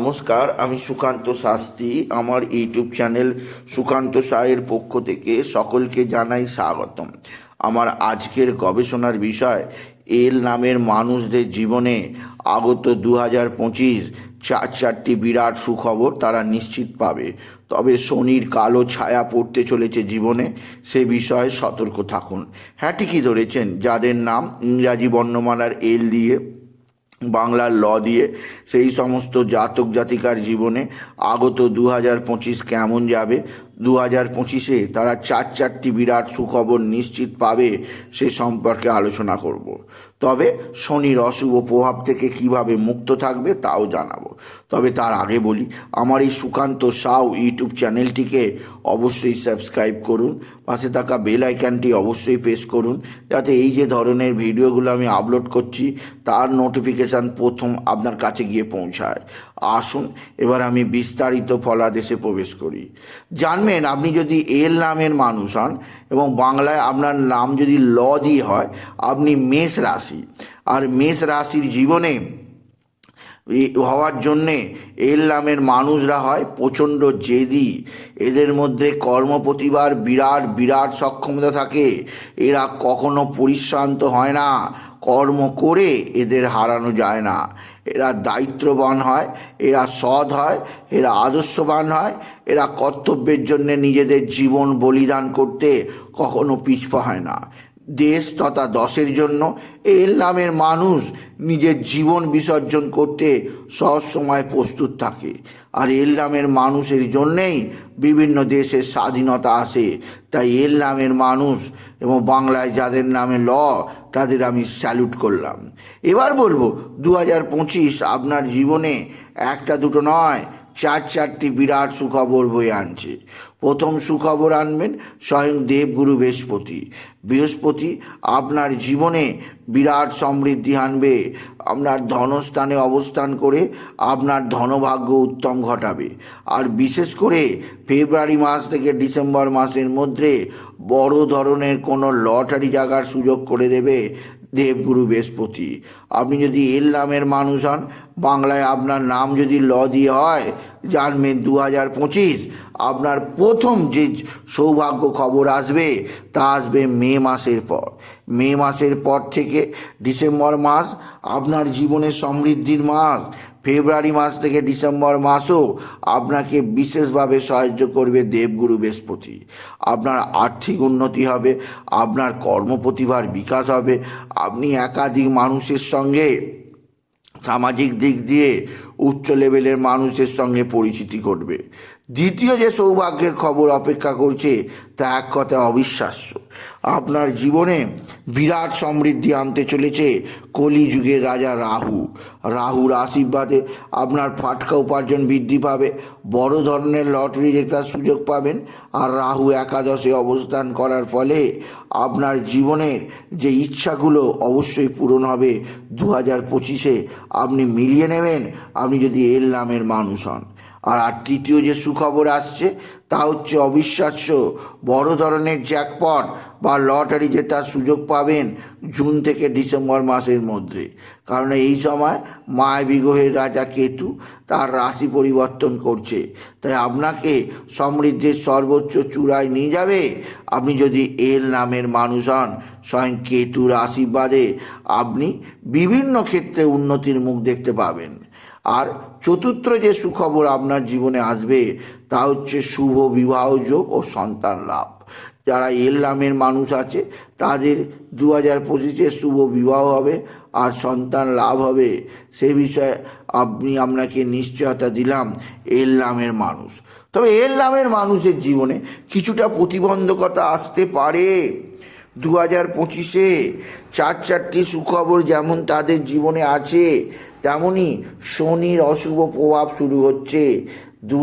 নমস্কার, আমি সুকান্ত শাস্ত্রী। আমার ইউটিউব চ্যানেল সুকান্ত সায়ের পক্ষ থেকে সকলকে জানাই স্বাগতম। আমার আজকের গবেষণার বিষয়, এল নামের মানুষদের জীবনে আগত দু হাজার পঁচিশ চার চারটি বিরাট সুখবর তারা নিশ্চিত পাবে। তবে শনির কালো ছায়া পড়তে চলেছে জীবনে, সে বিষয়ে সতর্ক থাকুন। হ্যাঁ ঠিকই ধরেছেন, যাদের নাম ইংরাজি বর্ণমালার এল দিয়ে বাংলার ল দিয়ে সেই সমস্ত জাতক জাতিকার জীবনে আগত দু হাজার পঁচিশ কেমন যাবে? দু হাজার পঁচিশে তারা চার চারটি বিরাট সুখবর নিশ্চিত পাবে সে সম্পর্কে আলোচনা করব। তবে শনির অশুভ প্রভাব থেকে কীভাবে মুক্ত থাকবে তাও জানাব। তবে তার আগে বলি, আমার এই সুকান্ত সাউ ইউটিউব চ্যানেলটিকে অবশ্যই সাবস্ক্রাইব করুন, পাশে থাকা বেল আইকনটি অবশ্যই প্রেস করুন, যাতে এই যে ধরনের ভিডিওগুলো আমি আপলোড করছি, তার নোটিফিকেশান প্রথম আপনার কাছে গিয়ে পৌঁছায়। আসুন, এবার আমি বিস্তারিত ফলাদেশে প্রবেশ করি। জানবেন, আপনি যদি এল নামের মানুষ হন এবং বাংলায় আপনার নাম যদি ল দিয়ে হয়, আপনি মেষ রাশি। আর মেষ রাশির জীবনে হওয়ার জন্যে এল নামের মানুষরা হয় প্রচণ্ড জেদি। এদের মধ্যে কর্মপ্রতিভার বিরাট বিরাট সক্ষমতা থাকে। এরা কখনো পরিশ্রান্ত হয় না। কর্ম করে এদের হারানো যায় না। এরা দায়িত্ববান হয়, এরা সৎ হয়, এরা আদর্শবান হয়। এরা কর্তব্যের জন্যে নিজেদের জীবন বলিদান করতে কখনো পিছপা হয় না। দেশ তথা দশের জন্য এল নামের মানুষ নিজের জীবন বিসর্জন করতে সব সময় প্রস্তুত থাকে। আর এল নামের মানুষের জন্যেই বিভিন্ন দেশের স্বাধীনতা আসে। তাই এল নামের মানুষ এবং বাংলায় যাদের নামে ল, তাদের আমি স্যালুট করলাম। এবার বলব দু হাজার পঁচিশ আপনার জীবনে একটা দুটো নয় চার চারটি বিরাট সুখবর বয়ে আনছে। প্রথম সুখবর আনবেন স্বয়ং দেবগুরু বৃহস্পতি। বৃহস্পতি আপনার জীবনে বিরাট সমৃদ্ধি আনবে, আপনার ধনস্থানে অবস্থান করে আপনার ধনভাগ্য উত্তম ঘটাবে। আর বিশেষ করে ফেব্রুয়ারি মাস থেকে ডিসেম্বর মাসের মধ্যে বড় ধরনের কোনো লটারি জাগার সুযোগ করে দেবে দেবগুরু বৃহস্পতি। আপনি যদি এল নামের মানুষ হন, বাংলায় আপনার নাম যদি ল দিয়ে হয়, জানবেন দু হাজার পঁচিশ, আপনার প্রথম যে সৌভাগ্য খবর আসবে, তা আসবে মে মাসের পর। মে মাসের পর থেকে ডিসেম্বর মাস আপনার জীবনের সমৃদ্ধির মাস। ফেব্রুয়ারি মাস থেকে ডিসেম্বর মাসও আপনাকে বিশেষভাবে সাহায্য করবে দেবগুরু বৃহস্পতি। আপনার আর্থিক উন্নতি হবে, আপনার কর্মপ্রতিভার বিকাশ হবে, আপনি একাধিক মানুষের সঙ্গে সামাজিক দিক দিয়ে উচ্চ লেভেলের মানুষের সঙ্গে পরিচিতি ঘটবে। দ্বিতীয় যে সৌভাগ্যের খবর অপেক্ষা করছে, তা এক কথায় অবিশ্বাস্য। আপনার জীবনে বিরাট সমৃদ্ধি আনতে চলেছে কলিযুগের রাজা রাহু। রাহুর আশীর্বাদে আপনার ফাটকা উপার্জন বৃদ্ধি পাবে, বড় ধরনের লটারি জেতার সুযোগ পাবেন আর রাহু একাদশে অবস্থান করার ফলে আপনার জীবনের যে ইচ্ছাগুলো অবশ্যই পূরণ হবে। দু হাজার পঁচিশে আপনি মিলিয়ে নেবেন আপনি যদি এল নামের মানুষ হন। আর আর তৃতীয় যে সুখবর আসছে, তা হচ্ছে অবিশ্বাস্য। বড় ধরনের জ্যাকপট বা লটারি জেতার সুযোগ পাবেন জুন থেকে ডিসেম্বর মাসের মধ্যে। কারণ এই সময় মায়াবী গ্রহের রাজা কেতু তার রাশি পরিবর্তন করছে। তাই আপনাকে সমৃদ্ধির সর্বোচ্চ চূড়ায় নিয়ে যাবে। আপনি যদি এল নামের মানুষ হন, স্বয়ং কেতুর আশীর্বাদে আপনি বিভিন্ন ক্ষেত্রে উন্নতির মুখ দেখতে পাবেন। আর চতুর্থ যে সুখবর আপনার জীবনে আসবে, তা হচ্ছে শুভ বিবাহ যোগ ও সন্তান লাভ। যারা এল নামের মানুষ আছে, তাদের দু হাজার পঁচিশে শুভ বিবাহ হবে আর সন্তান লাভ হবে। সে বিষয়ে আপনি আপনাকে নিশ্চয়তা দিলাম এল নামের মানুষ। তবে এল নামের মানুষের জীবনে কিছুটা প্রতিবন্ধকতা আসতে পারে। দু হাজার পঁচিশে চার চারটি সুখবর যেমন তাদের জীবনে আছে তেমনই শনির অশুভ প্রভাব শুরু হচ্ছে। দু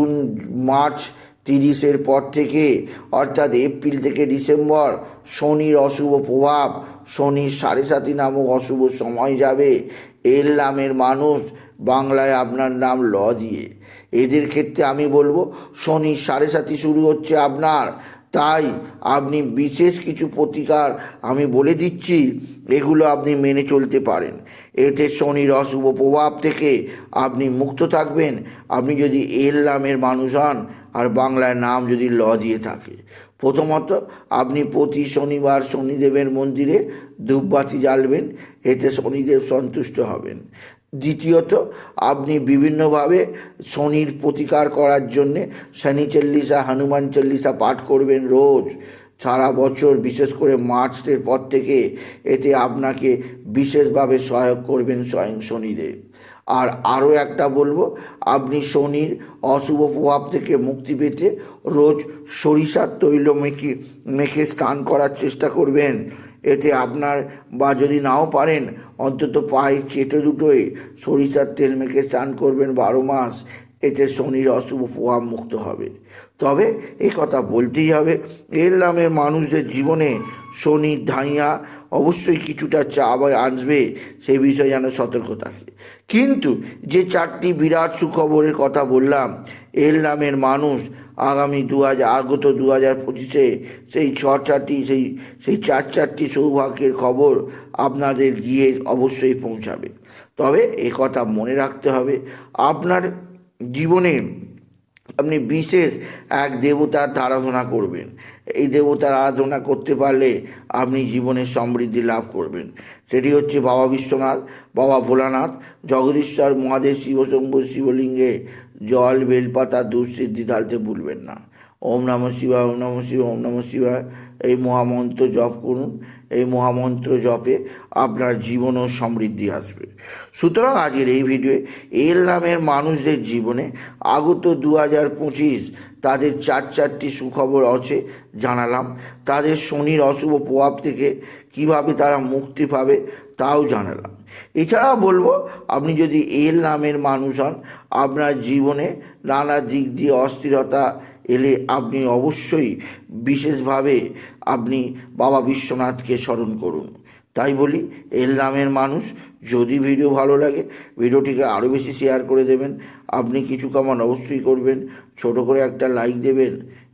মার্চ তিরিশের পর থেকে, অর্থাৎ এপ্রিল থেকে ডিসেম্বর, শনির অশুভ প্রভাব, শনির সাড়ে সাতি নামক অশুভ সময় যাবে। এল নামের মানুষ বাংলায় আপনার নাম ল দিয়ে। এদের ক্ষেত্রে আমি বলব শনি সাড়ে সাতি শুরু হচ্ছে আপনার তাই আপনি বিশেষ কিছু প্রতিকার আমি বলে দিচ্ছি, এগুলো আপনি মেনে চলতে পারেন। এতে শনির অশুভ প্রভাব থেকে আপনি মুক্ত থাকবেন। আপনি যদি এল নামের মানুষ হন, আর বাংলায় নাম যদি ল দিয়ে থাকে। প্রথমত, আপনি প্রতি শনিবার শনিদেবের মন্দিরে ধূপবাতি জ্বালবেন, এতে শনিদেব সন্তুষ্ট হবেন। দ্বিতীয়ত, আপনি বিভিন্নভাবে শনির প্রতিকার করার জন্যে শনি চল্লিশা, হনুমান চল্লিশা পাঠ করবেন রোজ। সারা বছর বিশেষ করে মার্চের পর থেকে এতে আপনাকে বিশেষভাবে সহায়ক করবেন স্বয়ং শনিদেব। আর আরও একটা বলব, আপনি শনির অশুভ প্রভাব থেকে মুক্তি পেতে রোজ সরিষার তৈল মেখে মেখে স্নান করার চেষ্টা করবেন। এতে আপনার বা যদি নাও পারেন, অন্তত পায়ে চেটে দুটোয় সরিষার তেল মেখে স্নান করবেন বারো মাস। এতে শনির অশুভ প্রভাব মুক্ত হবে। তবে এই কথা বলতেই হবে, এর নামে মানুষদের জীবনে শনির ধাইয়া অবশ্যই কিছুটা চাপ আসবে সে বিষয়ে যেন সতর্ক থাকে। কিন্তু যে চারটি বিরাট সুখবরের কথা বললাম, এর নামের মানুষ আগামী দু হাজার আগত দু হাজার পঁচিশে সেই ছ চারটি, সেই সেই চার চারটি সৌভাগ্যের খবর আপনাদের গিয়ে অবশ্যই পৌঁছাবে। তবে এ কথা মনে রাখতে হবে, আপনার জীবনে আপনি বিশেষ এক দেবতার আরাধনা করবেন। এই দেবতার আরাধনা করতে পারলে আপনি জীবনে সমৃদ্ধি লাভ করবেন। সেটি হচ্ছে বাবা বিশ্বনাথ, বাবা ভোলানাথ, জগদীশ্বর, মহাদেব, শিবশম্ভু, শিবলিঙ্গে জল, বেলপাতা দুঃসিদ্ধি ঢালতে ভুলবেন না। ওম নম শিবায়, ওম নম শিবায়, ওম নম শিবায়। এই মহামন্ত্র জপ করুন, এই মহামন্ত্র জপে আপনার জীবন ও সমৃদ্ধি আসবে। সুতরাং আজকের এই ভিডিওয়ে এল নামের মানুষদের জীবনে আগত দু হাজার পঁচিশ তাদের চার চারটি সুখবর আছে, জানালাম। তাদের শনির অশুভ প্রভাব থেকে কীভাবে তারা মুক্তি পাবে তাও জানালাম। এছাড়াও বলব, আপনি যদি এল নামের মানুষ হন, আপনার জীবনে নানা দিক দিয়ে অস্থিরতা এলে আপনি অবশ্যই বিশেষভাবে আপনি বাবা বিশ্বনাথকে স্মরণ করুন। তাই বলি, এল নামের মানুষ, যদি ভিডিও ভালো লাগে, ভিডিওটিকে আরও বেশি শেয়ার করে দেবেন। আপনি কিছু কামান অবশ্যই করবেন, ছোট করে একটা লাইক দেবেন